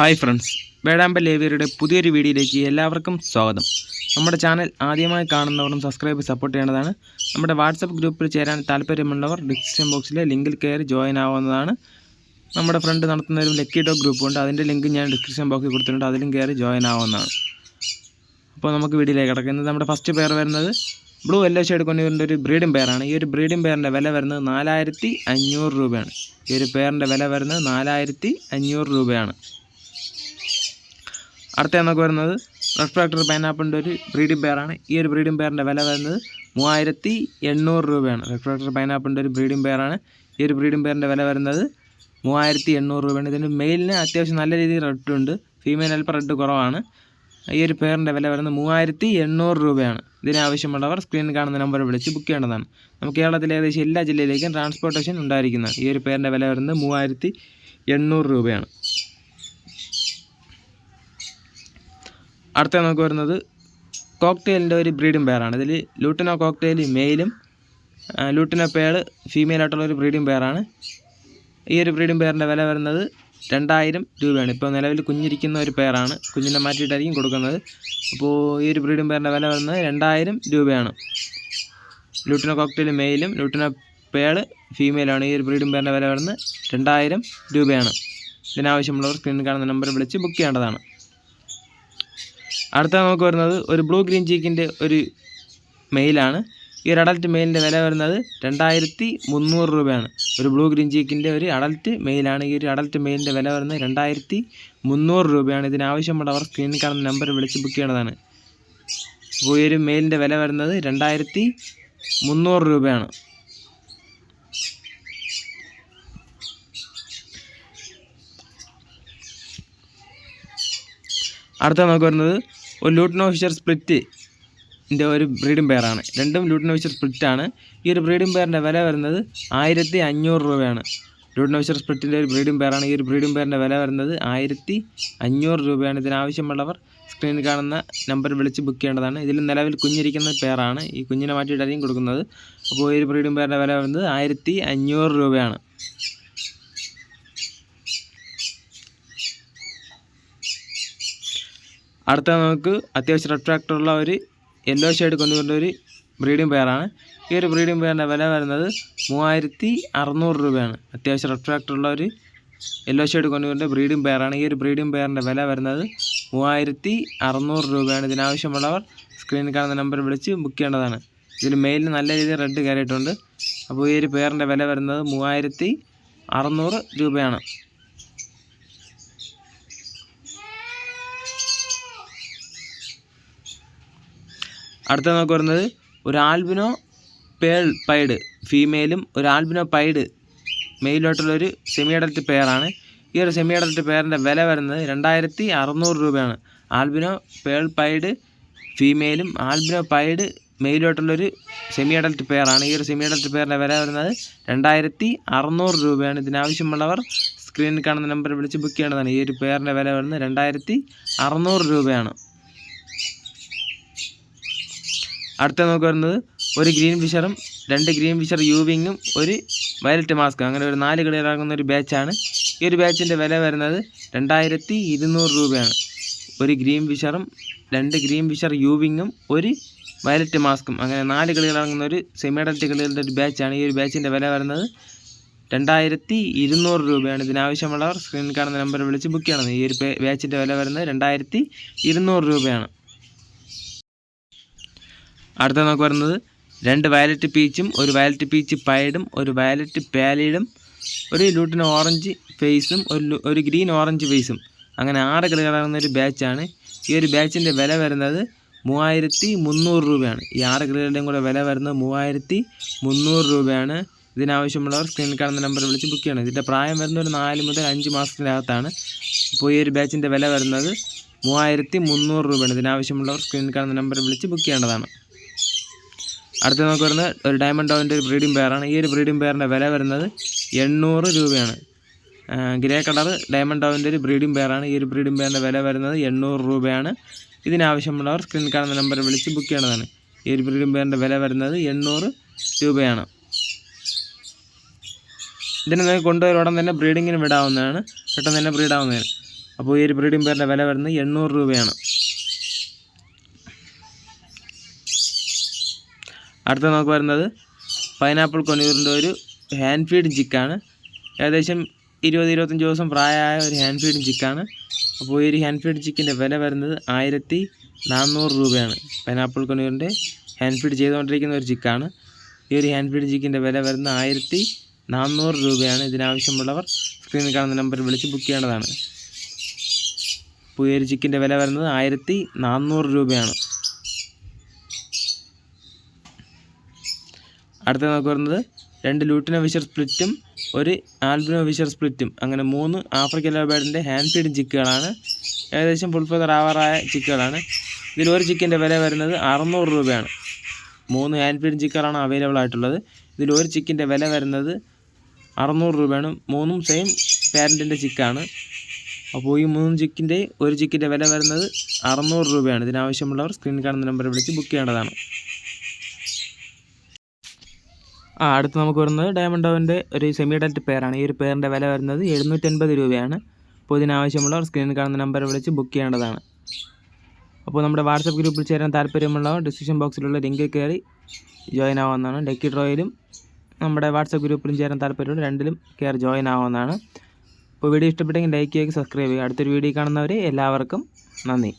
Hi friends വേഴാമ്പൽ ലേവിയറുടെ പുതിയൊരു വീഡിയോയിലേക്ക് എല്ലാവർക്കും സ്വാഗതം. നമ്മുടെ ചാനൽ ആദ്യമായി കാണുന്നവരും സബ്സ്ക്രൈബ് സപ്പോർട്ട് ചെയ്യേണ്ടതാണ്. നമ്മുടെ വാട്സപ്പ് ഗ്രൂപ്പിൽ ചേരാൻ താല്പര്യമുള്ളവർ ഡിസ്ക്രിപ്ഷൻ ബോക്സിലെ ലിങ്കിൽ കയറി ജോയിൻ ആവുന്നതാണ്. നമ്മുടെ ഫ്രണ്ട് നടത്തുന്ന ഒരു ലക്കി ഡോഗ് ഗ്രൂപ്പുണ്ട്. അതിന്റെ ലിങ്ക് ഞാൻ ഡിസ്ക്രിപ്ഷൻ ബോക്സിൽ കൊടുത്തിട്ടുണ്ട്. അതിലും കയറി ജോയിൻ ആവുന്നതാണ്. അപ്പോൾ നമുക്ക് വീഡിയോയിലേക്ക് കിടക്കുന്നത് നമ്മുടെ ഫസ്റ്റ് പെയർ വരുന്നത് ബ്ലൂ യെല്ലോ ഷെയ്ഡ് കൊണ്ടുവരേണ്ട ഒരു ബ്രീഡിംഗ് പെയറാണ് ഈ ഒരു ബ്രീഡിംഗ് പെയറിന്റെ വില വരുന്നത് നാലായിരത്തി അഞ്ഞൂറ് രൂപയാണ്. ഈ ഒരു പെയറിന്റെ വില വരുന്നത് നാലായിരത്തി അഞ്ഞൂറ് രൂപയാണ്. അടുത്ത നമുക്ക് വരുന്നത് റെഫ്രാക്ടർ പൈനാപ്പിളിന്റെ ഒരു ബ്രീഡിംഗ് പെയറാണ് ഈ ഒരു ബ്രീഡിംഗ് പെയറിന്റെ വില വരുന്നത് മൂവായിരത്തി എണ്ണൂറ് രൂപയാണ്. റെഫ്രാക്ടർ പൈനാപ്പിളിന്റെ ഒരു ബ്രീഡിംഗ് പെയറാണ് ഈ ഒരു ബ്രീഡിംഗ് പെയറിന്റെ വില വരുന്നത് മൂവായിരത്തി എണ്ണൂറ് രൂപയാണ്. ഇതിന്റെ മെയിലിന് അത്യാവശ്യം നല്ല രീതിയിൽ റെഡ് ഉണ്ട്. ഫീമെയിൽ അല്പം റെഡ് കുറവാണ്. ഈ ഒരു പെയറിന്റെ വില വരുന്നത് മൂവായിരത്തി എണ്ണൂറ് രൂപയാണ്. ഇതിനാവശ്യമുള്ളവർ സ്ക്രീനിൽ കാണുന്ന നമ്പർ വിളിച്ച് ബുക്ക് ചെയ്യേണ്ടതാണ്. നമുക്ക് കേരളത്തിലെ ഏകദേശം എല്ലാ ജില്ലയിലേക്കും ട്രാൻസ്പോർട്ടേഷൻ ഉണ്ടായിരിക്കുന്നതാണ് ഈ ഒരു പെയറിന്റെ വില വരുന്നത് മൂവായിരത്തി എണ്ണൂറ് രൂപയാണ്. അടുത്ത നമുക്ക് വരുന്നത് കോക്ടെയിലിന്റെ ഒരു ബ്രീഡിംഗ് പെയറാണ് ഇതിൽ ലൂട്ടിനോ കോക്ടെയിൽ മെയിലും ലൂട്ടിനോ പേൾ ഫീമെയിൽ ആയിട്ടുള്ള ഒരു ബ്രീഡിംഗ് പെയറാണ് ഈ ഒരു ബ്രീഡിംഗ് പെയറിന്റെ വില വരുന്നത് രണ്ടായിരം രൂപയാണ്. ഇപ്പോൾ നിലവിൽ കുഞ്ഞിരിക്കുന്ന ഒരു പെയറാണ് കുഞ്ഞിനെ മാറ്റിയിട്ടായിരിക്കും കൊടുക്കുന്നത്. അപ്പോൾ ഈ ഒരു ബ്രീഡിംഗ് പെയറിന്റെ വില വരുന്നത് രണ്ടായിരം രൂപയാണ്. ലൂട്ടിനോ കോക്ടെയിൽ മെയിലും ലൂട്ടിനോ പേൾ ഫീമെയിലാണ് ഈ ഒരു ബ്രീഡിംഗ് പെയറിന്റെ വില വരുന്നത് രണ്ടായിരം രൂപയാണ്. ഇതിനാവശ്യമുള്ളവർ സ്ക്രീനിൽ കാണുന്ന നമ്പർ വിളിച്ച് ബുക്ക് ചെയ്യേണ്ടതാണ്. അടുത്ത നമുക്ക് വരുന്നത് ഒരു ബ്ലൂ ഗ്രീൻ ചീക്കിന്റെ ഒരു മെയിലാണ് ഈ ഒരു അഡൽറ്റ് മെയിലിന്റെ വില വരുന്നത് രണ്ടായിരത്തി മുന്നൂറ് രൂപയാണ്. ഒരു ബ്ലൂ ഗ്രീൻ ചീക്കിന്റെ ഒരു അഡൽറ്റ് മെയിലാണ് ഈ ഒരു അഡൽറ്റ് മെയിലിന്റെ വില വരുന്നത് രണ്ടായിരത്തി മുന്നൂറ് രൂപയാണ്. ഇതിനാവശ്യമുള്ളവർ സ്ക്രീനിൽ കാണുന്ന നമ്പർ വിളിച്ച് ബുക്ക് ചെയ്യേണ്ടതാണ്. അപ്പോൾ ഈ ഒരു മെയിലിന്റെ വില വരുന്നത് രണ്ടായിരത്തി മുന്നൂറ് രൂപയാണ്. അടുത്ത നമുക്ക് വരുന്നത് ഒരു ലൂട്ടിനോ ഫിഷർ സ്പ്ലിറ്റ് ഇതിന്റെ ഒരു ബ്രീഡിംഗ് പെയറാണ് രണ്ടും ലൂട്ടിനോ ഫിഷർ സ്പ്ലിറ്റ് ആണ്. ഈ ഒരു ബ്രീഡിംഗ് പെയറിന്റെ വില വരുന്നത് ആയിരത്തി അഞ്ഞൂറ് രൂപയാണ് ലൂട്ടിനോ ഫിഷർ സ്പ്ലിറ്റിന്റെ ഒരു ബ്രീഡിംഗ് പെയറാണ് ഈ ഒരു ബ്രീഡിംഗ് പെയറിന്റെ വില വരുന്നത് ആയിരത്തി അഞ്ഞൂറ് രൂപയാണ് ഇതിനാവശ്യമുള്ളവർ സ്ക്രീനിൽ കാണുന്ന നമ്പർ വിളിച്ച് ബുക്ക് ചെയ്യേണ്ടതാണ്. ഇതിൽ നിലവിൽ കുഞ്ഞിരിക്കുന്ന പെയറാണ് ഈ കുഞ്ഞിനെ മാറ്റിയിട്ടായിരിക്കും കൊടുക്കുന്നത്. അപ്പോൾ ഈ ഒരു ബ്രീഡിംഗ് പെയറിന്റെ വില വരുന്നത് ആയിരത്തി രൂപയാണ്. അടുത്ത നമുക്ക് അത്യാവശ്യം റെട്രാക്ടറുള്ള ഒരു യെല്ലോ ഷെയ്ഡ് കൊണ്ടുവരുന്ന ഒരു ബ്രീഡിംഗ് പെയറാണ് ഈ ഒരു ബ്രീഡിംഗ് പെയറിന്റെ വില വരുന്നത് മൂവായിരത്തി അറുന്നൂറ് രൂപയാണ്. അത്യാവശ്യം റെട്രാക്ടറുള്ള ഒരു യെല്ലോ ഷെയ്ഡ് കൊണ്ടുവരുന്ന ബ്രീഡിംഗ് പെയറാണ് ഈ ഒരു ബ്രീഡിംഗ് പെയറിന്റെ വില വരുന്നത് മൂവായിരത്തി അറുന്നൂറ് രൂപയാണ് ഇതിനാവശ്യമുള്ളവർ സ്ക്രീനിൽ കാണുന്ന നമ്പർ വിളിച്ച് ബുക്ക് ചെയ്യേണ്ടതാണ്. ഇതിൽ മെയിലിന് നല്ല രീതിയിൽ റെഡ് കയറിയിട്ടുണ്ട്. അപ്പോൾ ഈ ഒരു പെയറിന്റെ വില വരുന്നത് മൂവായിരത്തി അറുന്നൂറ് രൂപയാണ്. അടുത്ത നമുക്ക് വരുന്നത് ഒരു ആൽബിനോ പേൾ പൈഡ് ഫീമെയിലും ഒരു ആൽബിനോ പൈഡ് മെയിലോട്ടുള്ളൊരു സെമി അഡൽറ്റ് പെയറാണ് ഈ ഒരു സെമി അഡൽറ്റ് പെയറിന്റെ വില വരുന്നത് രണ്ടായിരത്തി അറുന്നൂറ് രൂപയാണ്. ആൽബിനോ പേൾ പൈഡ് ഫീമെയിലും ആൽബിനോ പൈഡ് മെയിലോട്ടുള്ളൊരു സെമി അഡൽറ്റ് പെയറാണ് ഈ ഒരു സെമി അഡൽറ്റ് പെയറിന്റെ വില വരുന്നത് രണ്ടായിരത്തി അറുന്നൂറ് രൂപയാണ്. ഇതിനാവശ്യമുള്ളവർ സ്ക്രീനിൽ കാണുന്ന നമ്പർ വിളിച്ച് ബുക്ക് ചെയ്യേണ്ടതാണ്. ഈ ഒരു പെയറിന്റെ വില വരുന്നത് രണ്ടായിരത്തി അറുന്നൂറ് രൂപയാണ്. അടുത്ത നമുക്ക് വരുന്നത് ഒരു ഗ്രീൻ ഫിഷറും രണ്ട് ഗ്രീൻ ഫിഷർ യൂവിങ്ങും ഒരു വയലറ്റ് മാസ്കും. അങ്ങനെ ഒരു നാല് കളിയിലാകുന്ന ഒരു ബാച്ചാണ്. ഈ ഒരു ബാച്ചിന്റെ വില വരുന്നത് രണ്ടായിരത്തി ഇരുന്നൂറ് രൂപയാണ്. ഒരു ഗ്രീൻ ഫിഷറും രണ്ട് ഗ്രീൻ ഫിഷർ യൂവിങ്ങും ഒരു വയലറ്റ് മാസ്കും. അങ്ങനെ നാല് കളികളാകുന്ന ഒരു സെമി അഡൽറ്റ് കളികളുടെ ഒരു ബാച്ചാണ്. ഈ ഒരു ബാച്ചിന്റെ വില വരുന്നത് രണ്ടായിരത്തി ഇരുന്നൂറ് രൂപയാണ്. ഇതിനാവശ്യമുള്ളവർ സ്ക്രീനിൽ കാണുന്ന നമ്പർ വിളിച്ച് ബുക്ക് ചെയ്യണം. ഈ ഒരു ബാച്ചിന്റെ വില വരുന്നത് രണ്ടായിരത്തി ഇരുന്നൂറ് രൂപയാണ്. അടുത്ത നമുക്ക് വരുന്നത് രണ്ട് വയലറ്റ് പീച്ചും ഒരു വയലറ്റ് പീച്ച് പൈഡും ഒരു വയലറ്റ് പാലീഡും ഒരു ലൂട്ടിന് ഓറഞ്ച് ഫേസും ഒരു ഒരു ഗ്രീൻ ഓറഞ്ച് ഫേസും അങ്ങനെ ആറ് കളികളാകുന്ന ഒരു ബാച്ചാണ് ഈ ഒരു ബാച്ചിന്റെ വില വരുന്നത് മൂവായിരത്തി മുന്നൂറ് രൂപയാണ്. ഈ ആറ് കളികളുടെയും കൂടെ വില വരുന്നത് മൂവായിരത്തി മുന്നൂറ് രൂപയാണ്. ഇതിനാവശ്യമുള്ളവർ സ്ക്രീനിൽ കാണുന്ന നമ്പർ വിളിച്ച് ബുക്ക് ചെയ്യണം. ഇതിന്റെ പ്രായം വരുന്നത് ഒരു നാല് മുതൽ അഞ്ച് മാസത്തിനകത്താണ്. ഇപ്പോൾ ഈ ഒരു ബാച്ചിന്റെ വില വരുന്നത് മൂവായിരത്തി മുന്നൂറ് രൂപയാണ്. ഇതിനാവശ്യമുള്ളവർ സ്ക്രീനിൽ കാണുന്ന നമ്പർ വിളിച്ച് ബുക്ക് ചെയ്യേണ്ടതാണ്. അടുത്ത നമുക്ക് വരുന്നത് ഒരു ഡയമണ്ട് ഡോവിന്റെ ഒരു ബ്രീഡിംഗ് പെയറാണ് ഈ ഒരു ബ്രീഡിംഗ് പെയറിന്റെ വില വരുന്നത് എണ്ണൂറ് രൂപയാണ്. ഗ്രേ കളർ ഡയമണ്ട് ഡോവിന്റെ ഒരു ബ്രീഡിംഗ് പെയറാണ് ഈ ഒരു ബ്രീഡിംഗ് പെയറിന്റെ വില വരുന്നത് എണ്ണൂറ് രൂപയാണ്. ഇതിനാവശ്യമുള്ളവർ സ്ക്രീൻ കാണുന്ന നമ്പർ വിളിച്ച് ബുക്ക് ചെയ്യേണ്ടതാണ് ഈ ഒരു ബ്രീഡിംഗ് പെയറിന്റെ വില വരുന്നത് എണ്ണൂറ് രൂപയാണ്. ഇതിനെ നിങ്ങൾക്ക് കൊണ്ടുപോയി ഉടൻ തന്നെ ബ്രീഡിങ്ങിന് വിടാവുന്നതാണ്. പെട്ടെന്ന് തന്നെ ബ്രീഡാവുന്നതാണ് അപ്പോൾ ഈ ഒരു ബ്രീഡിംഗ് പേരിന്റെ വില വരുന്നത് എണ്ണൂറ് രൂപയാണ്. അടുത്ത നമുക്ക് വരുന്നത് പൈനാപ്പിൾ കൊനൂറിന്റെ ഒരു ഹാൻഡ് ഫീഡ് ചിക്കാണ് ഏകദേശം ഇരുപത് ഇരുപത്തഞ്ച് ദിവസം പ്രായമായ ഒരു ഹാൻഡ് ഫീഡ് ചിക്കാണ് അപ്പോൾ ഈ ഒരു ഹാൻഡ് ഫീഡ് ചിക്കിന്റെ വില വരുന്നത് ആയിരത്തി നാനൂറ് രൂപയാണ്. പൈനാപ്പിൾ കൊനൂറിന്റെ ഹാൻഡ് ഫീഡ് ചെയ്തുകൊണ്ടിരിക്കുന്ന ഒരു ചിക്കാണ് ഈ ഒരു ഹാൻഡ് ഫീഡ് ചിക്കിന്റെ വില വരുന്നത് ആയിരത്തി നാനൂറ് രൂപയാണ്. ഇതിനാവശ്യമുള്ളവർ സ്ക്രീനിൽ കാണുന്ന നമ്പറിൽ വിളിച്ച് ബുക്ക് ചെയ്യേണ്ടതാണ്. അപ്പോൾ ഈ ഒരു ചിക്കിന്റെ വില വരുന്നത് ആയിരത്തി നാനൂറ് രൂപയാണ്. അടുത്ത നമുക്ക് വരുന്നത് രണ്ട് ലൂട്ടിനോ വിഷർ സ്പ്ലിറ്റും ഒരു ആൽബിനോ വിഷർ സ്പ്ലിറ്റും. അങ്ങനെ മൂന്ന് ആഫ്രിക്കൻ ലോബേഡിന്റെ ഹാൻഡ് ഫീഡ് ചിക്കുകളാണ്. ഏകദേശം ഫുൾ ഫെദർ ആവാറായ ചിക്കുകളാണ്. ഇതിൽ ഒരു ചിക്കന്റെ വില വരുന്നത് അറുന്നൂറ് രൂപയാണ്. മൂന്ന് ഹാൻഡ് ഫീഡ് ചിക്കുകളാണ് അവൈലബിൾ ആയിട്ടുള്ളത്. ഇതിൽ ഒരു ചിക്കിന്റെ വില വരുന്നത് അറുന്നൂറ് രൂപയാണ്. മൂന്നും സെയിം പാരന്റിന്റെ ചിക്കാണ്. അപ്പോൾ ഈ മൂന്ന് ചിക്കിന്റെ ഒരു ചിക്കിന്റെ വില വരുന്നത് അറുന്നൂറ് രൂപയാണ്. ഇതിനാവശ്യമുള്ളവർ സ്ക്രീൻ കാണുന്ന നമ്പറിൽ വിളിച്ച് ബുക്ക് ചെയ്യേണ്ടതാണ്. ആ അടുത്ത് നമുക്ക് വരുന്നത് ഡയമണ്ട് ഡോവിന്റെ ഒരു സെമി അഡൽറ്റ് പെയറാണ് ഈ ഒരു പെയറിന്റെ വില വരുന്നത് എഴുന്നൂറ്റൻപത് രൂപയാണ്. അപ്പോൾ ഇതിനാവശ്യമുള്ളവർ സ്ക്രീനിൽ കാണുന്ന നമ്പർ വിളിച്ച് ബുക്ക് ചെയ്യേണ്ടതാണ്. അപ്പോൾ നമ്മുടെ വാട്സപ്പ് ഗ്രൂപ്പിൽ ചേരാൻ താല്പര്യമുള്ളവർ ഡിസ്ക്രിപ്ഷൻ ബോക്സിലുള്ള ലിങ്കിൽ കയറി ജോയിൻ ആവാവുന്നതാണ് ഡെക്കി ഡ്രോയിലും നമ്മുടെ വാട്സപ്പ് ഗ്രൂപ്പിലും ചേരാൻ താല്പര്യമുള്ള രണ്ടിലും കയറി ജോയിൻ ആവുന്നതാണ്. അപ്പോൾ വീഡിയോ ഇഷ്ടപ്പെട്ടെങ്കിൽ ലൈക്ക് ചെയ്യുക സബ്സ്ക്രൈബ് ചെയ്യുക. അടുത്തൊരു വീഡിയോ കാണുന്നവരെ എല്ലാവർക്കും നന്ദി.